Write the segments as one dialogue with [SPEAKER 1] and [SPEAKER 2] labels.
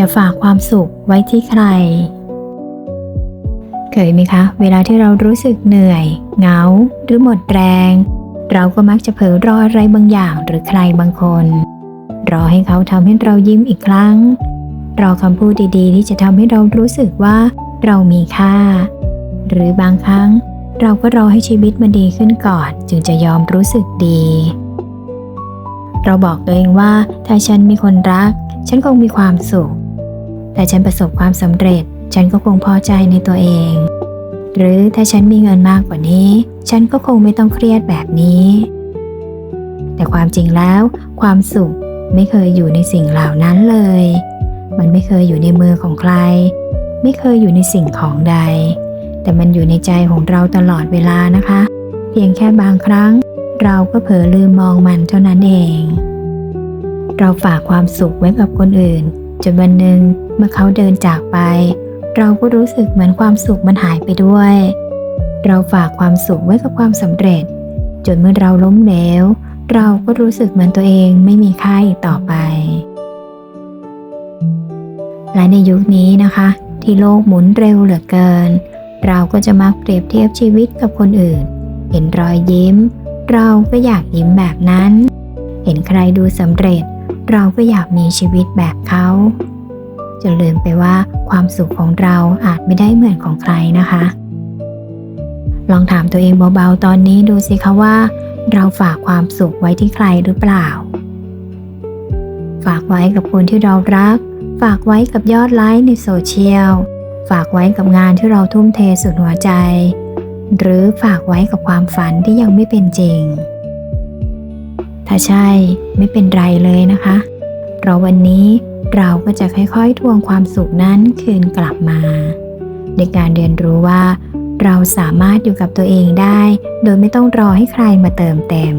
[SPEAKER 1] อย่าฝากความสุขไว้ที่ใคร เคยไหมคะ เวลาที่เรารู้สึกเหนื่อย เหงา หรือหมดแรง เราก็มักจะเผลอรออะไรบางอย่างหรือใครบางคน รอให้เขาทำให้เรายิ้มอีกครั้ง รอคำพูดดีๆ ที่จะทำให้เรารู้สึกว่าเรามีค่า หรือบางครั้ง เราก็รอให้ชีวิตมันดีขึ้นก่อน จึงจะยอมรู้สึกดี เราบอกตัวเองว่าถ้าฉันมีคนรัก ฉันคงมีความสุข แต่ฉันประสบความสำเร็จ ฉันก็คงพอใจในตัวเอง หรือถ้าฉันมีเงินมากกว่านี้ ฉันก็คงไม่ต้องเครียดแบบนี้ แต่ความจริงแล้ว ความสุขไม่เคยอยู่ในสิ่งเหล่านั้นเลย มันไม่เคยอยู่ในมือของใคร ไม่เคยอยู่ในสิ่งของใด แต่มันอยู่ในใจของเราตลอดเวลานะคะ เพียงแค่บางครั้ง เราก็เผลอลืมมองมันเท่านั้นเอง เราฝากความสุขไว้กับคนอื่น จนวันหนึ่งเมื่อเขาเดินจากไป เราก็รู้สึกเหมือนความสุขมันหายไปด้วย เราฝากความสุขไว้กับความสำเร็จ จนเมื่อเราล้มเหลวเราก็รู้สึกเหมือนตัวเองไม่มีค่าอีกต่อไป และในยุคนี้นะคะ ที่โลกหมุนเร็วเหลือเกิน เราก็จะมักเปรียบเทียบชีวิตกับคนอื่น เห็นรอยยิ้ม เราก็อยากยิ้มแบบนั้น เห็นใครดูสำเร็จ เราก็อยากมีชีวิตแบบเขาจนลืมไปว่าความสุขของเราอาจไม่ได้เหมือนของใครนะคะ ลองถามตัวเองเบาๆตอนนี้ดูสิคะว่า เราฝากความสุขไว้ที่ใครหรือเปล่า ฝากไว้กับคนที่เรารัก ฝากไว้กับยอดไลค์ในโซเชียล ฝากไว้กับงานที่เราทุ่มเทสุดหัวใจ หรือฝากไว้กับความฝันที่ยังไม่เป็นจริง ถ้าใช่ไม่เป็นไรเลยนะคะ เพราะวันนี้เราก็จะค่อยๆ ทวงความสุขนั้นคืนกลับมาในการเรียนรู้ว่า เราสามารถอยู่กับตัวเองได้ โดยไม่ต้องรอให้ใครมาเติมเต็ม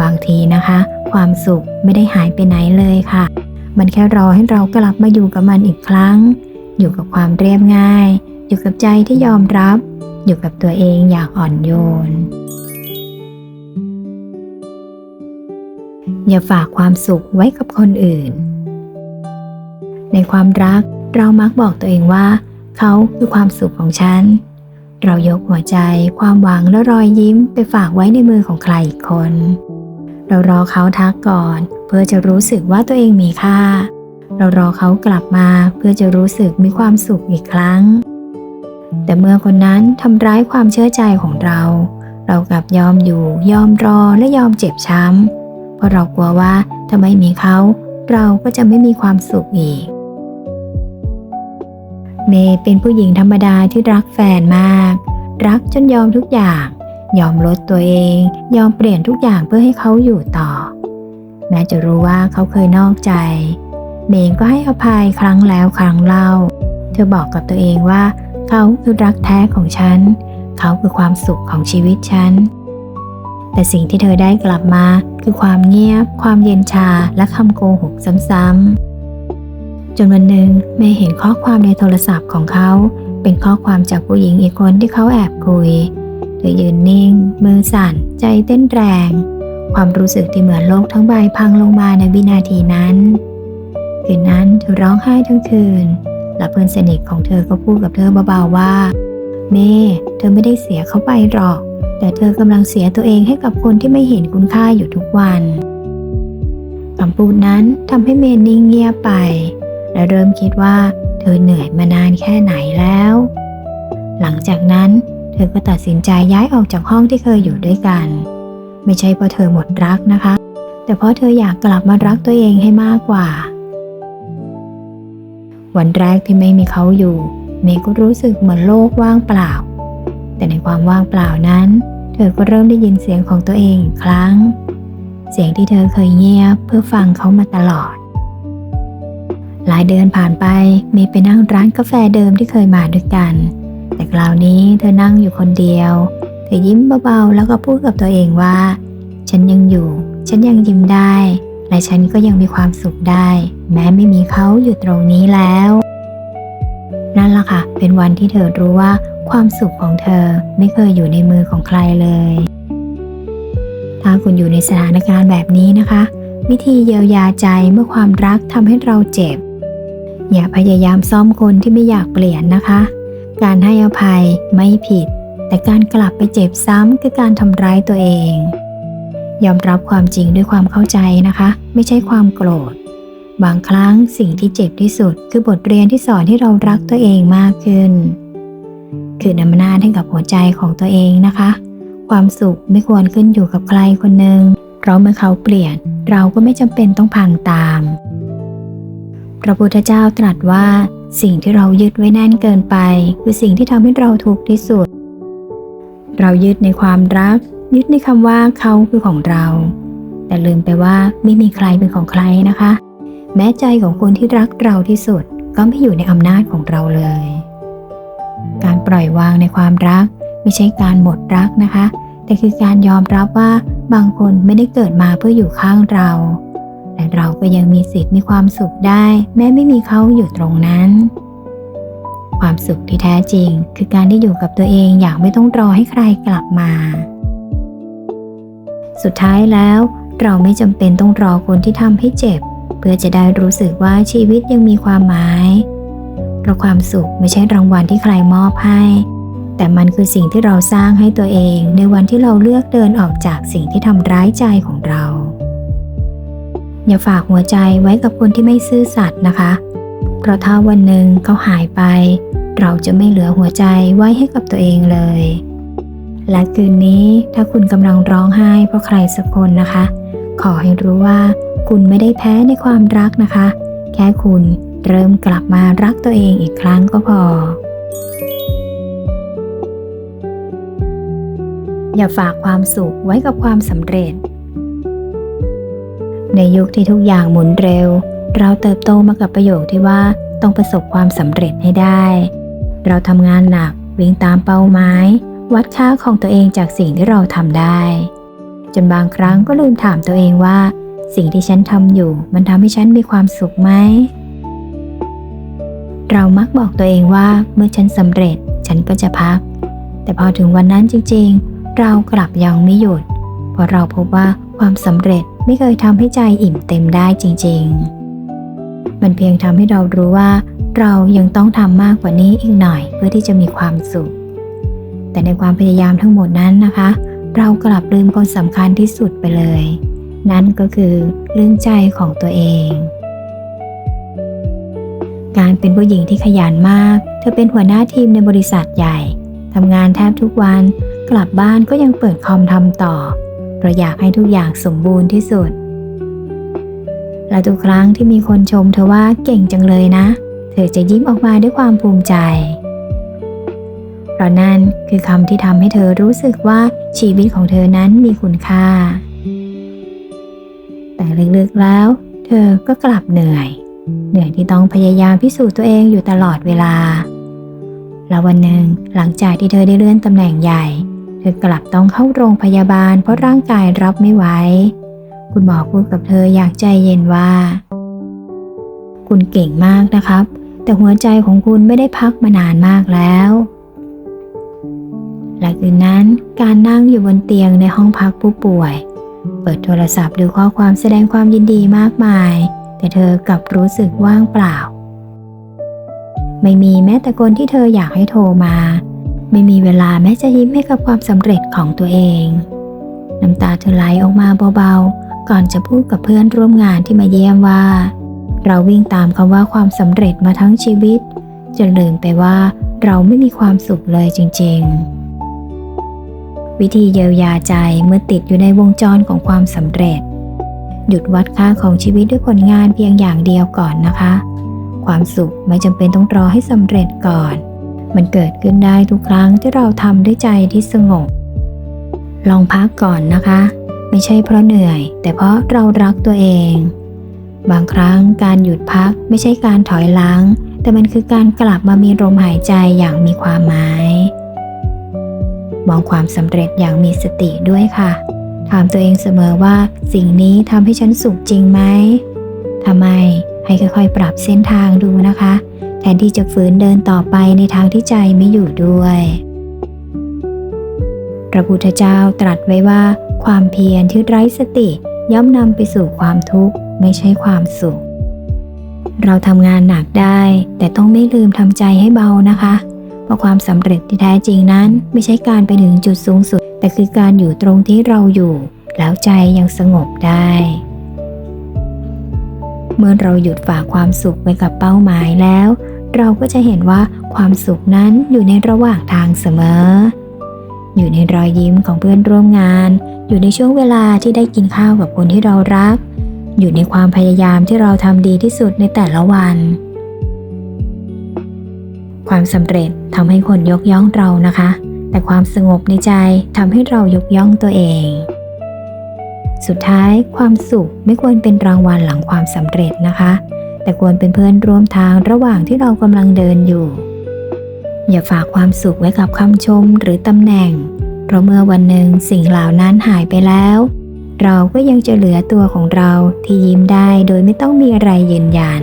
[SPEAKER 1] บางทีนะคะ ความสุขไม่ได้หายไปไหนเลยค่ะ มันแค่รอให้เรากลับมาอยู่กับมันอีกครั้ง อยู่กับความเรียบง่าย อยู่กับใจที่ยอมรับ อยู่กับตัวเองอย่างอ่อนโยน อย่าฝากความสุขไว้กับคนอื่น ในความรักเรามักบอกตัวเองว่า เขาคือความสุขของฉัน เรายกหัวใจ ความหวังและรอยยิ้มไปฝากไว้ในมือของใครอีกคน เรารอเขาทักก่อน เพื่อจะรู้สึกว่าตัวเองมีค่า เรารอเขากลับมาเพื่อจะรู้สึกมีความสุขอีกครั้ง แต่เมื่อคนนั้นทำร้ายความเชื่อใจของเรา เรากลับยอมอยู่ ยอมรอและยอมเจ็บช้ำ ราะเรากลัวว่าถ้าไม่มีเขา เราก็จะไม่มีความสุขอีก เมย์เป็นผู้หญิงธรรมดาที่รักแฟนมาก รักจนยอมทุกอย่าง ยอมลดตัวเอง ยอมเปลี่ยนทุกอย่างเพื่อให้เขาอยู่ต่อ แม้จะรู้ว่าเขาเคยนอกใจ เมย์ก็ให้อภัยครั้งแล้วครั้งเล่า เธอบอกกับตัวเองว่า เขาคือรักแท้ของฉัน เขาคือความสุขของชีวิตฉัน แต่สิ่งที่เธอได้กลับมา คือความเงียบ ความเย็นชาและคำโกหกซ้ำๆจนวันหนึ่งเมย์เห็นข้อความในโทรศัพท์ของเขา เป็นข้อความจากผู้หญิงอีกคนที่เขาแอบคุย เธอยืนนิ่ง มือสั่น ใจเต้นแรง ความรู้สึกที่เหมือนโลกทั้งใบพังลงมาในวินาทีนั้นคืนนั้นเธอร้องไห้ทั้งคืน และเพื่อนสนิทของเธอก็พูดกับเธอเบาๆว่า เมย์เธอไม่ได้เสียเขาไปหรอก แต่เธอกำลังเสียตัวเองให้กับคนที่ไม่เห็นคุณค่าอยู่ทุกวันคำพูดนั้นทำให้เมย์นิ่งเงียบไป และเริ่มคิดว่าเธอเหนื่อยมานานแค่ไหนแล้ว หลังจากนั้น เธอก็ตัดสินใจย้ายออกจากห้องที่เคยอยู่ด้วยกัน ไม่ใช่เพราะเธอหมดรักนะคะ แต่เพราะเธออยากกลับมารักตัวเองให้มากกว่า วันแรกที่ไม่มีเขาอยู่ เมย์ก็รู้สึกเหมือนโลกว่างเปล่า แต่ในความว่างเปล่านั้น เธอก็เริ่มได้ยินเสียงของตัวเองอีกครั้ง เสียงที่เธอเคยเงียบเพื่อฟังเขามาตลอด หลายเดือนผ่านไปเมย์ไปนั่งร้านกาแฟเดิมที่เคยมาด้วยกัน แต่คราวนี้เธอนั่งอยู่คนเดียว เธอยิ้มเบาๆแล้วก็พูดกับตัวเองว่า ฉันยังอยู่ ฉันยังยิ้มได้ และฉันก็ยังมีความสุขได้ แม้ไม่มีเขาอยู่ตรงนี้แล้ว นั่นล่ะค่ะ เป็นวันที่เธอรู้ว่า ความสุขของเธอไม่เคยอยู่ในมือของใครเลย ถ้าคุณอยู่ในสถานการณ์แบบนี้นะคะ วิธีเยียวยาใจเมื่อความรักทำให้เราเจ็บ อย่าพยายามซ่อมคนที่ไม่อยากเปลี่ยนนะคะ การให้อภัยไม่ผิด แต่การกลับไปเจ็บซ้ำคือการทำร้ายตัวเอง ยอมรับความจริงด้วยความเข้าใจนะคะ ไม่ใช่ความโกรธบางครั้งสิ่งที่เจ็บที่สุดคือบทเรียนที่สอนให้เรารักตัวเองมากขึ้น คือำนาจให้กับหัวใจของตัวเองนะคะ ความสุขไม่ควรขึ้นอยู่กับใครคนหนึ่งเพราะเมื่อเขาเปลี่ยน เราก็ไม่จำเป็นต้องพังตาม พระพุทธเจ้าตรัสว่า สิ่งที่เรายึดไว้แน่นเกินไป คือสิ่งที่ทำให้เราทุกข์ที่สุด เรายึดในความรัก ยึดในคำว่าเขาคือของเรา แต่ลืมไปว่าไม่มีใครเป็นของใครนะคะ แม้ใจของคนที่รักเราที่สุด ก็ไม่อยู่ในอำนาจของเราเลย การปล่อยวางในความรัก ไม่ใช่การหมดรักนะคะ แต่คือการยอมรับว่าบางคนไม่ได้เกิดมาเพื่ออยู่ข้างเราและเราก็ยังมีสิทธิ์มีความสุขได้ แม้ไม่มีเขาอยู่ตรงนั้น ความสุขที่แท้จริง คือการได้อยู่กับตัวเองอย่างไม่ต้องรอให้ใครกลับมา สุดท้ายแล้วเราไม่จำเป็นต้องรอคนที่ทำให้เจ็บ เพื่อจะได้รู้สึกว่าชีวิตยังมีความหมาย เพราะความสุขไม่ใช่รางวัลที่ใครมอบให้ แต่มันคือสิ่งที่เราสร้างให้ตัวเองในวันที่เราเลือกเดินออกจากสิ่งที่ทำร้ายใจของเรา อย่าฝากหัวใจไว้กับคนที่ไม่ซื่อสัตย์นะคะ เพราะถ้าวันหนึ่งเขาหายไป เราจะไม่เหลือหัวใจไว้ให้กับตัวเองเลย และคืนนี้ถ้าคุณกำลังร้องไห้เพราะใครสักคนนะคะ ขอให้รู้ว่าคุณไม่ได้แพ้ในความรักนะคะ แค่คุณ เริ่มกลับมารักตัวเองอีกครั้งก็พอ อย่าฝากความสุขไว้กับความสำเร็จ ในยุคที่ทุกอย่างหมุนเร็ว เราเติบโตมากับประโยคที่ว่าต้องประสบความสำเร็จให้ได้ เราทำงานหนักวิ่งตามเป้าหมายวัดค่าของตัวเองจากสิ่งที่เราทำได้ จนบางครั้งก็ลืมถามตัวเองว่า สิ่งที่ฉันทำอยู่ มันทำให้ฉันมีความสุขไหม เรามักบอกตัวเองว่าเมื่อฉันสำเร็จฉันก็จะพัก แต่พอถึงวันนั้นจริงๆ เรากลับยังไม่หยุด เพราะเราพบว่าความสำเร็จไม่เคยทำให้ใจอิ่มเต็มได้จริงๆ มันเพียงทำให้เรารู้ว่า เรายังต้องทำมากกว่านี้อีกหน่อยเพื่อที่จะมีความสุข แต่ในความพยายามทั้งหมดนั้นนะคะ เรากลับลืมคนสำคัญที่สุดไปเลย นั่นก็คือลืมใจของตัวเอง การเป็นผู้หญิงที่ขยันมาก เธอเป็นหัวหน้าทีมในบริษัทใหญ่ทำงานแทบทุกวัน กลับบ้านก็ยังเปิดคอมทำต่อ เพราะอยากให้ทุกอย่างสมบูรณ์ที่สุด และทุกครั้งที่มีคนชมเธอว่าเก่งจังเลยนะ เธอจะยิ้มออกมาด้วยความภูมิใจ เพราะนั่นคือคำที่ทำให้เธอรู้สึกว่าชีวิตของเธอนั้นมีคุณค่า แต่ลึกๆแล้ว เธอก็กลับเหนื่อย เหนื่อยที่ต้องพยายามพิสูจน์ตัวเองอยู่ตลอดเวลา แล้ววันหนึ่งหลังจากที่เธอได้เลื่อนตำแหน่งใหญ่ เธอกลับต้องเข้าโรงพยาบาลเพราะร่างกายรับไม่ไหว คุณหมอพูดกับเธออย่างใจเย็นว่า คุณเก่งมากนะครับ แต่หัวใจของคุณไม่ได้พักมานานมากแล้วหลังคืนนั้นการนั่งอยู่บนเตียงในห้องพักผู้ป่วย เปิดโทรศัพท์ดูข้อความแสดงความยินดีมากมาย แต่เธอกลับรู้สึกว่างเปล่า ไม่มีแม้แต่คนที่เธออยากให้โทรมา ไม่มีเวลาแม้จะยิ้มให้กับความสำเร็จของตัวเอง น้ำตาเธอไหลออกมาเบาๆ ก่อนจะพูดกับเพื่อนร่วมงานที่มาเยี่ยมว่า เราวิ่งตามคำว่าความสำเร็จมาทั้งชีวิต จนลืมไปว่าเราไม่มีความสุขเลยจริง ๆ วิธีเยียวยาใจเมื่อติดอยู่ในวงจรของความสำเร็จ หยุดวัดค่าของชีวิตด้วยผลงานเพียงอย่างเดียวก่อนนะคะ ความสุขไม่จำเป็นต้องรอให้สำเร็จก่อน มันเกิดขึ้นได้ทุกครั้งที่เราทำด้วยใจที่สงบ ลองพักก่อนนะคะ ไม่ใช่เพราะเหนื่อย แต่เพราะเรารักตัวเอง บางครั้งการหยุดพักไม่ใช่การถอยหลัง แต่มันคือการกลับมามีลมหายใจอย่างมีความหมาย มองความสำเร็จอย่างมีสติด้วยค่ะ ถามตัวเองเสมอว่า สิ่งนี้ทำให้ฉันสุขจริงไหมทำไมให้ค่อยๆ ปรับเส้นทางดูนะคะ แทนที่จะฝืนเดินต่อไปในทางที่ใจไม่อยู่ด้วย พระพุทธเจ้าตรัสไว้ว่า ความเพียรที่ไร้สติ ย่อมนำไปสู่ความทุกข์ไม่ใช่ความสุข เราทำงานหนักได้ แต่ต้องไม่ลืมทำใจให้เบานะคะ เพราะความสำเร็จที่แท้จริงนั้น ไม่ใช่การไปถึงจุดสูงสุด แต่คือการอยู่ตรงที่เราอยู่ แล้วใจยังสงบได้ เมื่อเราหยุดฝากความสุขไว้กับเป้าหมายแล้ว เราก็จะเห็นว่าความสุขนั้นอยู่ในระหว่างทางเสมอ อยู่ในรอยยิ้มของเพื่อนร่วมงาน อยู่ในช่วงเวลาที่ได้กินข้าวกับคนที่เรารัก อยู่ในความพยายามที่เราทำดีที่สุดในแต่ละวันความสำเร็จทำให้คนยกย่องเรานะคะ แต่ความสงบในใจทำให้เรายกย่องตัวเอง สุดท้ายความสุขไม่ควรเป็นรางวัลหลังความสำเร็จนะคะ แต่ควรเป็นเพื่อนร่วมทางระหว่างที่เรากำลังเดินอยู่ อย่าฝากความสุขไว้กับคำชมหรือตำแหน่ง เพราะเมื่อวันหนึ่งสิ่งเหล่านั้นหายไปแล้ว เราก็ยังจะเหลือตัวของเราที่ยิ้มได้โดยไม่ต้องมีอะไรยืนยัน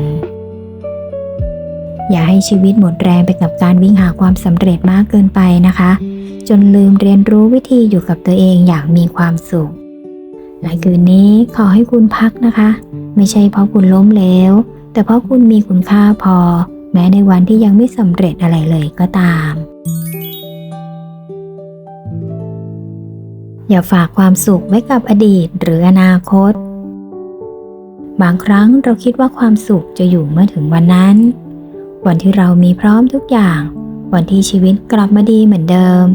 [SPEAKER 1] อย่าให้ชีวิตหมดแรงไปกับการวิ่งหาความสำเร็จมากเกินไปนะคะ จนลืมเรียนรู้วิธีอยู่กับตัวเองอย่างมีความสุขและคืนนี้ขอให้คุณพักนะคะ ไม่ใช่เพราะคุณล้มเหลวแต่เพราะคุณมีคุณค่าพอ แม้ในวันที่ยังไม่สำเร็จอะไรเลยก็ตาม อย่าฝากความสุขไว้กับอดีตหรืออนาคต บางครั้งเราคิดว่าความสุขจะอยู่เมื่อถึงวันนั้น วันที่เรามีพร้อมทุกอย่างวันที่ชีวิตกลับมาดีเหมือนเดิม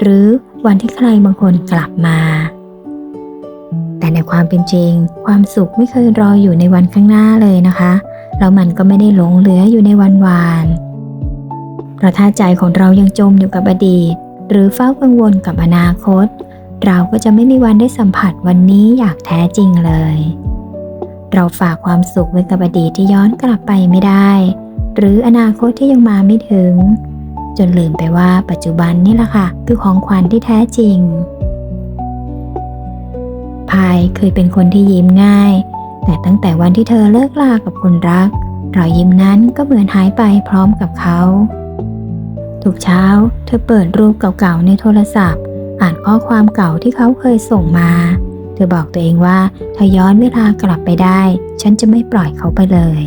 [SPEAKER 1] หรือวันที่ใครบางคนกลับมา แต่ในความเป็นจริง ความสุขไม่เคยรออยู่ในวันข้างหน้าเลยนะคะ แล้วมันก็ไม่ได้หลงเหลืออยู่ในวันวานเพราะถ้าใจของเรายังจมอยู่กับอดีต หรือเฝ้ากังวลกับอนาคต เราก็จะไม่มีวันได้สัมผัสวันนี้อย่างแท้จริงเลย เราฝากความสุขไว้กับอดีตที่ย้อนกลับไปไม่ได้ หรืออนาคตที่ยังมาไม่ถึง จนลืมไปว่าปัจจุบันนี่แหละค่ะ คือของขวัญที่แท้จริง พายเคยเป็นคนที่ยิ้มง่าย แต่ตั้งแต่วันที่เธอเลิกลากับคนรัก รอยยิ้มนั้นก็เหมือนหายไปพร้อมกับเขาทุกเช้า เธอเปิดรูปเก่าๆในโทรศัพท์ อ่านข้อความเก่าที่เขาเคยส่งมา เธอบอกตัวเองว่าถ้าย้อนเวลากลับไปได้ ฉันจะไม่ปล่อยเขาไปเลย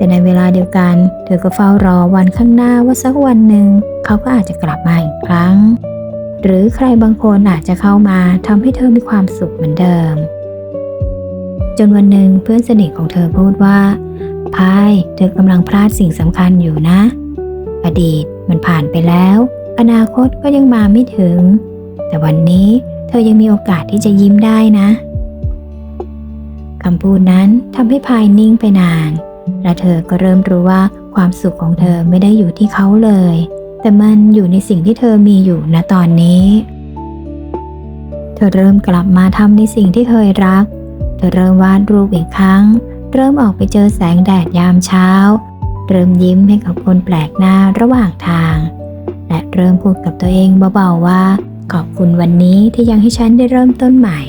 [SPEAKER 1] แต่ในเวลาเดียวกัน เธอก็เฝ้ารอวันข้างหน้าว่าสักวันหนึ่ง เขาก็อาจจะกลับมาอีกครั้ง หรือใครบางคนอาจจะเข้ามาทำให้เธอมีความสุขเหมือนเดิม จนวันหนึ่งเพื่อนสนิทของเธอพูดว่าพายเธอกำลังพลาดสิ่งสำคัญอยู่นะ อดีตมันผ่านไปแล้ว อนาคตก็ยังมาไม่ถึง แต่วันนี้เธอยังมีโอกาสที่จะยิ้มได้นะคำพูดนั้นทำให้พายนิ่งไปนาน และเธอก็เริ่มรู้ว่าความสุขของเธอไม่ได้อยู่ที่เขาเลย แต่มันอยู่ในสิ่งที่เธอมีอยู่ณตอนนี้ เธอเริ่มกลับมาทำในสิ่งที่เคยรัก เธอเริ่มวาดรูปอีกครั้ง เริ่มออกไปเจอแสงแดดยามเช้า เริ่มยิ้มให้กับคนแปลกหน้าระหว่างทาง และเริ่มพูดกับตัวเองเบาๆว่า ขอบคุณวันนี้ที่ยังให้ฉันได้เริ่มต้นใหม่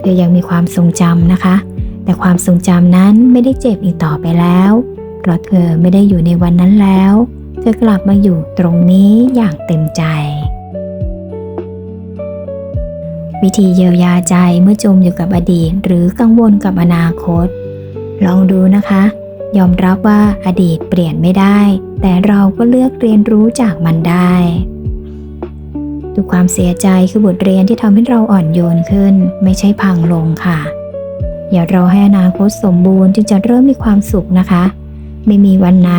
[SPEAKER 1] เธอยังมีความทรงจำนะคะ แต่ความทรงจำนั้นไม่ได้เจ็บอีกต่อไปแล้ว เพราะเธอไม่ได้อยู่ในวันนั้นแล้ว เธอกลับมาอยู่ตรงนี้อย่างเต็มใจ วิธีเยียวยาใจเมื่อจมอยู่กับอดีต หรือกังวลกับอนาคต ลองดูนะคะ ยอมรับว่าอดีตเปลี่ยนไม่ได้ แต่เราก็เลือกเรียนรู้จากมันได้ทุกความเสียใจคือบทเรียนที่ทำให้เราอ่อนโยนขึ้น ไม่ใช่พังลงค่ะ อย่ารอให้อนาคตสมบูรณ์จึงจะเริ่มมีความสุขนะคะ ไม่มีวันไหน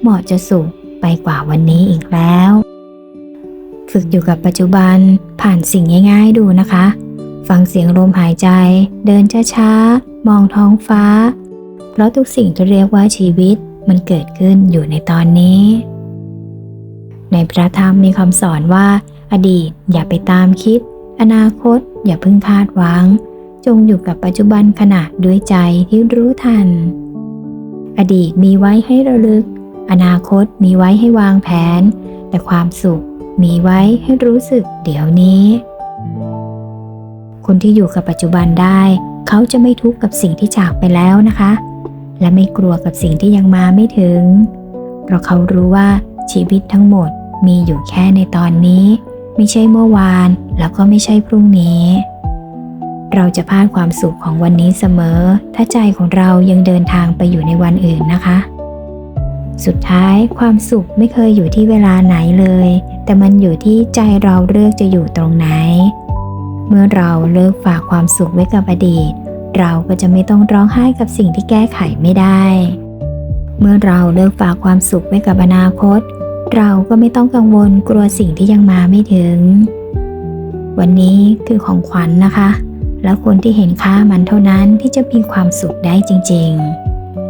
[SPEAKER 1] เหมาะจะสุขไปกว่าวันนี้อีกแล้ว ฝึกอยู่กับปัจจุบันผ่านสิ่งง่าย ๆ ดูนะคะ ฟังเสียงลมหายใจ เดินช้าๆ มองท้องฟ้า เพราะทุกสิ่งที่เรียกว่าชีวิตมันเกิดขึ้นอยู่ในตอนนี้ ในพระธรรมมีคำสอนว่า อดีตอย่าไปตามคิด อนาคตอย่าเพิ่งคาดหวัง จงอยู่กับปัจจุบันขณะด้วยใจที่รู้ทัน อดีตมีไว้ให้ระลึก อนาคตมีไว้ให้วางแผน แต่ความสุขมีไว้ให้รู้สึกเดี๋ยวนี้ คนที่อยู่กับปัจจุบันได้ เขาจะไม่ทุกข์กับสิ่งที่จากไปแล้วนะคะ และไม่กลัวกับสิ่งที่ยังมาไม่ถึง เพราะเขารู้ว่าชีวิตทั้งหมดมีอยู่แค่ในตอนนี้ ไม่ใช่เมื่อวานแล้วก็ไม่ใช่พรุ่งนี้ เราจะพลาดความสุขของวันนี้เสมอ ถ้าใจของเรายังเดินทางไปอยู่ในวันอื่นนะคะ สุดท้ายความสุขไม่เคยอยู่ที่เวลาไหนเลย แต่มันอยู่ที่ใจเราเลือกจะอยู่ตรงไหน เมื่อเราเลิกฝากความสุขไว้กับอดีต เราก็จะไม่ต้องร้องไห้กับสิ่งที่แก้ไขไม่ได้ เมื่อเราเลิกฝากความสุขไว้กับอนาคต เราก็ไม่ต้องกังวลกลัวสิ่งที่ยังมาไม่ถึง วันนี้คือของขวัญนนะคะ แล้วคนที่เห็นค่ามันเท่านั้นที่จะมีความสุขได้จริง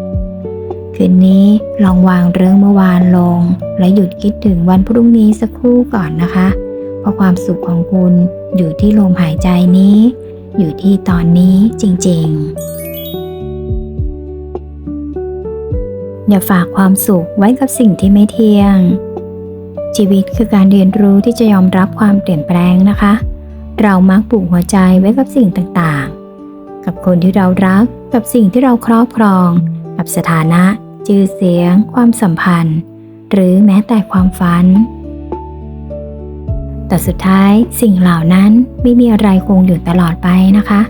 [SPEAKER 1] ๆ คืนนี้ลองวางเรื่องเมื่อวานลง และหยุดคิดถึงวันพรุ่งนี้สักครู่ก่อนนะคะ เพราะความสุขของคุณอยู่ที่ลมหายใจนี้ อยู่ที่ตอนนี้จริง ๆอย่าฝากความสุขไว้กับสิ่งที่ไม่เที่ยง ชีวิตคือการเรียนรู้ที่จะยอมรับความเปลี่ยนแปลงนะคะ เรามักปลูกหัวใจไว้กับสิ่งต่างๆ กับคนที่เรารัก กับสิ่งที่เราครอบครอง กับสถานะ ชื่อเสียง ความสัมพันธ์ หรือแม้แต่ความฝัน แต่สุดท้ายสิ่งเหล่านั้นไม่มีอะไรคงอยู่ตลอดไปนะคะ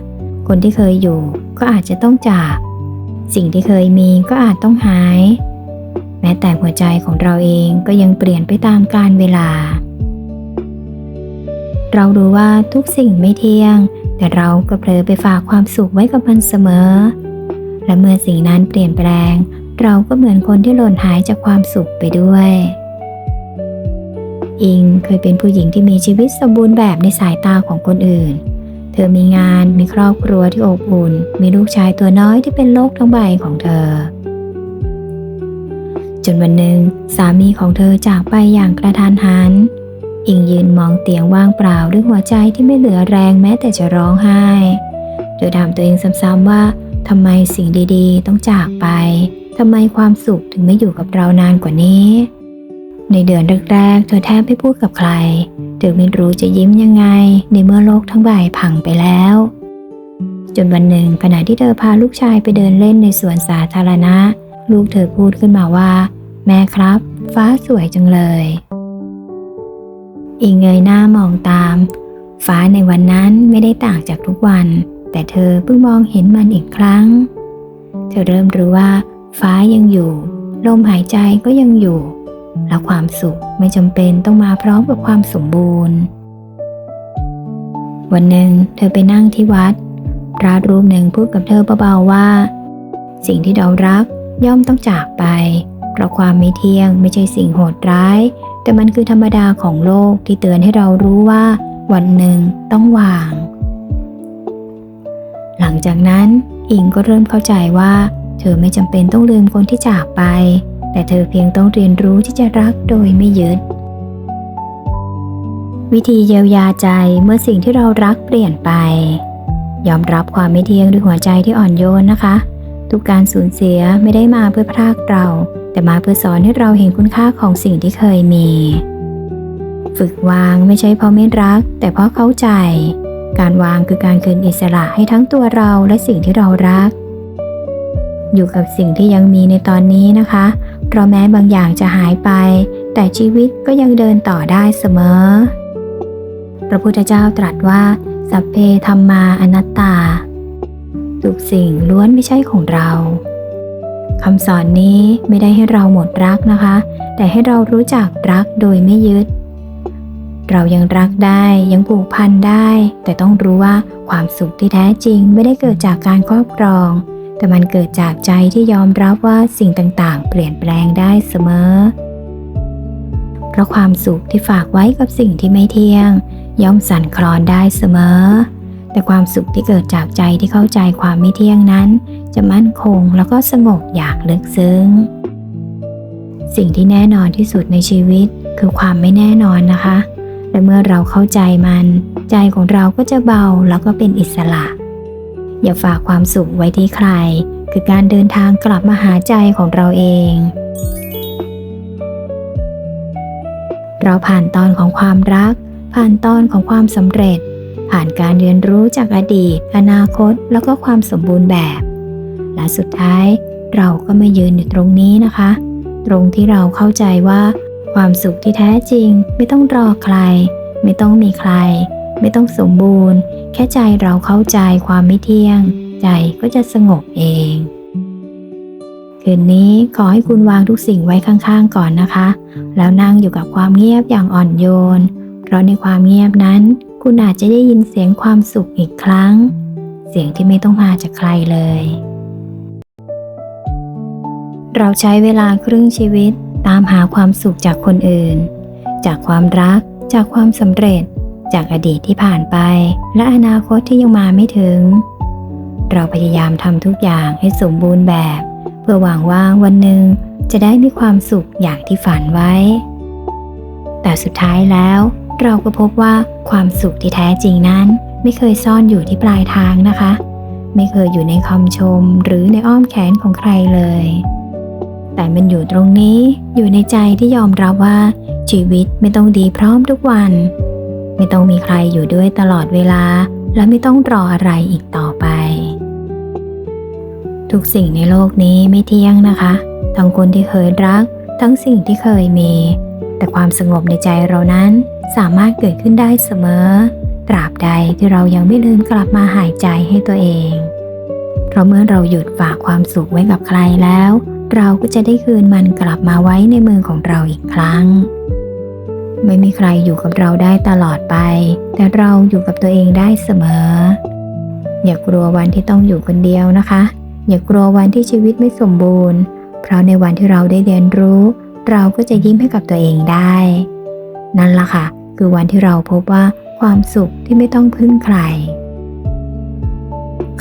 [SPEAKER 1] คนที่เคยอยู่ก็อาจจะต้องจาก สิ่งที่เคยมีก็อาจต้องหาย แม้แต่หัวใจของเราเองก็ยังเปลี่ยนไปตามกาลเวลา เรารู้ว่าทุกสิ่งไม่เที่ยง แต่เราก็เผลอไปฝากความสุขไว้กับมันเสมอ และเมื่อสิ่งนั้นเปลี่ยนแปลง เราก็เหมือนคนที่หล่นหายจากความสุขไปด้วย อิงเคยเป็นผู้หญิงที่มีชีวิตสมบูรณ์แบบในสายตาของคนอื่น เธอมีงาน มีครอบครัวที่อบอุ่น มีลูกชายตัวน้อยที่เป็นโลกทั้งใบของเธอ จนวันหนึ่งสามีของเธอจากไปอย่างกระทันหัน อิงยืนมองเตียงว่างเปล่าด้วยหัวใจที่ไม่เหลือแรงแม้แต่จะร้องไห้เธอถามตัวเองซ้ำๆว่าทำไมสิ่งดีๆ ต้องจากไปทำไมความสุขถึงไม่อยู่กับเรานานกว่านี้ ในเดือนแรกๆ เธอแทบไม่พูดกับใคร เธอไม่รู้จะยิ้มยังไง ในเมื่อโลกทั้งใบพังไปแล้ว จนวันหนึ่งขณะที่เธอพาลูกชายไปเดินเล่นในสวนสาธารณะ ลูกเธอพูดขึ้นมาว่า แม่ครับ ฟ้าสวยจังเลย อิงเงยหน้ามองตาม ฟ้าในวันนั้นไม่ได้ต่างจากทุกวัน แต่เธอเพิ่งมองเห็นมันอีกครั้ง เธอเริ่มรู้ว่า ฟ้ายังอยู่ ลมหายใจก็ยังอยู่ และความสุขไม่จำเป็นต้องมาพร้อมกับความสมบูรณ์ วันหนึ่งเธอไปนั่งที่วัด พระรูปหนึ่งพูดกับเธอเบาๆว่า สิ่งที่เรารักย่อมต้องจากไป เพราะความไม่เที่ยงไม่ใช่สิ่งโหดร้าย แต่มันคือธรรมดาของโลกที่เตือนให้เรารู้ว่า วันหนึ่งต้องวาง หลังจากนั้นอิงก็เริ่มเข้าใจว่า เธอไม่จำเป็นต้องลืมคนที่จากไป แต่เธอเพียงต้องเรียนรู้ที่จะรักโดยไม่ยึดวิธีเยียวยาใจเมื่อสิ่งที่เรารักเปลี่ยนไป ยอมรับความไม่เที่ยงด้วยหัวใจที่อ่อนโยนนะคะ ทุกการสูญเสียไม่ได้มาเพื่อพรากเรา แต่มาเพื่อสอนให้เราเห็นคุณค่าของสิ่งที่เคยมี ฝึกวางไม่ใช่เพราะไม่รัก แต่เพราะเข้าใจ การวางคือการคืนอิสระให้ทั้งตัวเราและสิ่งที่เรารัก อยู่กับสิ่งที่ยังมีในตอนนี้นะคะเพราะแม้บางอย่างจะหายไป แต่ชีวิตก็ยังเดินต่อได้เสมอ พระพุทธเจ้าตรัสว่า สัพเพธรรมาอนัตตา ทุกสิ่งล้วนไม่ใช่ของเรา คำสอนนี้ไม่ได้ให้เราหมดรักนะคะ แต่ให้เรารู้จักรักโดยไม่ยึด เรายังรักได้ยังผูกพันได้ แต่ต้องรู้ว่าความสุขที่แท้จริงไม่ได้เกิดจากการครอบครอง แต่มันเกิดจากใจที่ยอมรับว่าสิ่งต่างๆ เปลี่ยนแปลงได้เสมอ เพราะความสุขที่ฝากไว้กับสิ่งที่ไม่เที่ยง ย่อมสั่นคลอนได้เสมอแต่ความสุขที่เกิดจากใจที่เข้าใจความไม่เที่ยงนั้น จะมั่นคงแล้วก็สงบอย่างลึกซึ้ง สิ่งที่แน่นอนที่สุดในชีวิตคือความไม่แน่นอนนะคะ และเมื่อเราเข้าใจมัน ใจของเราก็จะเบาแล้วก็เป็นอิสระ อย่าฝากความสุขไว้ที่ใคร คือการเดินทางกลับมาหาใจของเราเอง เราผ่านตอนของความรัก ผ่านตอนของความสำเร็จ ผ่านการเรียนรู้จากอดีต อนาคต แล้วก็ความสมบูรณ์แบบ และสุดท้ายเราก็มายืนอยู่ตรงนี้นะคะ ตรงที่เราเข้าใจว่า ความสุขที่แท้จริง ไม่ต้องรอใคร ไม่ต้องมีใคร ไม่ต้องสมบูรณ์ แค่ใจเราเข้าใจความไม่เที่ยง ใจก็จะสงบเอง คืนนี้ขอให้คุณวางทุกสิ่งไว้ข้างๆก่อนนะคะ แล้วนั่งอยู่กับความเงียบอย่างอ่อนโยน เพราะในความเงียบนั้น คุณอาจจะได้ยินเสียงความสุขอีกครั้ง เสียงที่ไม่ต้องมาจากใครเลย เราใช้เวลาครึ่งชีวิตตามหาความสุขจากคนอื่น จากความรัก จากความสำเร็จ จากอดีตที่ผ่านไป และอนาคตที่ยังมาไม่ถึง เราพยายามทำทุกอย่างให้สมบูรณ์แบบ เพื่อหวังว่าวันหนึ่งจะได้มีความสุขอย่างที่ฝันไว้ แต่สุดท้ายแล้ว เราก็พบว่าความสุขที่แท้จริงนั้น ไม่เคยซ่อนอยู่ที่ปลายทางนะคะ ไม่เคยอยู่ในคำชมหรือในอ้อมแขนของใครเลย แต่มันอยู่ตรงนี้อยู่ในใจที่ยอมรับว่า ชีวิตไม่ต้องดีพร้อมทุกวัน ไม่ต้องมีใครอยู่ด้วยตลอดเวลา และไม่ต้องรออะไรอีกต่อไป ทุกสิ่งในโลกนี้ไม่เที่ยงนะคะ ทั้งคนที่เคยรัก ทั้งสิ่งที่เคยมี แต่ความสงบในใจเรานั้นสามารถเกิดขึ้นได้เสมอ ตราบใดที่เรายังไม่ลืมกลับมาหายใจให้ตัวเอง เพราะเมื่อเราหยุดฝากความสุขไว้กับใครแล้ว เราก็จะได้คืนมันกลับมาไว้ในมือของเราอีกครั้ง ไม่มีใครอยู่กับเราได้ตลอดไป แต่เราอยู่กับตัวเองได้เสมอ อย่ากลัววันที่ต้องอยู่คนเดียวนะคะ อย่ากลัววันที่ชีวิตไม่สมบูรณ์ เพราะในวันที่เราได้เรียนรู้ เราก็จะยิ้มให้กับตัวเองได้ นั่นล่ะค่ะ คือวันที่เราพบว่าความสุขที่ไม่ต้องพึ่งใคร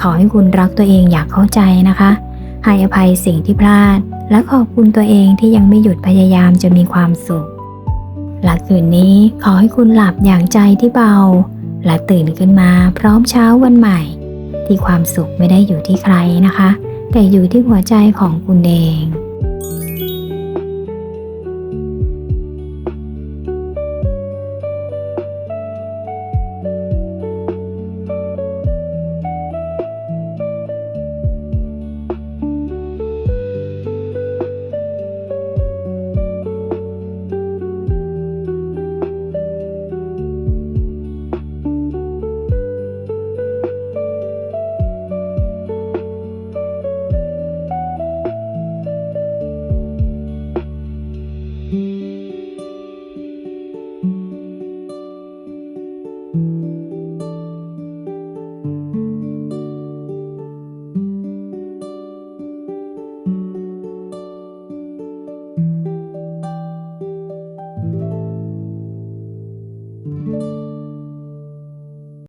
[SPEAKER 1] ขอให้คุณรักตัวเองอยางเข้าใจนะคะ ให้อภัยสิ่งที่พลาด และขอบคุณตัวเองที่ยังไม่หยุดพยายามจะมีความสุข หละคืนนี้ขอให้คุณหลับอย่างใจที่เบา และตื่นขึ้นมาพร้อมเช้าวันใหม่ ที่ความสุขไม่ได้อยู่ที่ใครนะคะ แต่อยู่ที่หัวใจของคุณเอง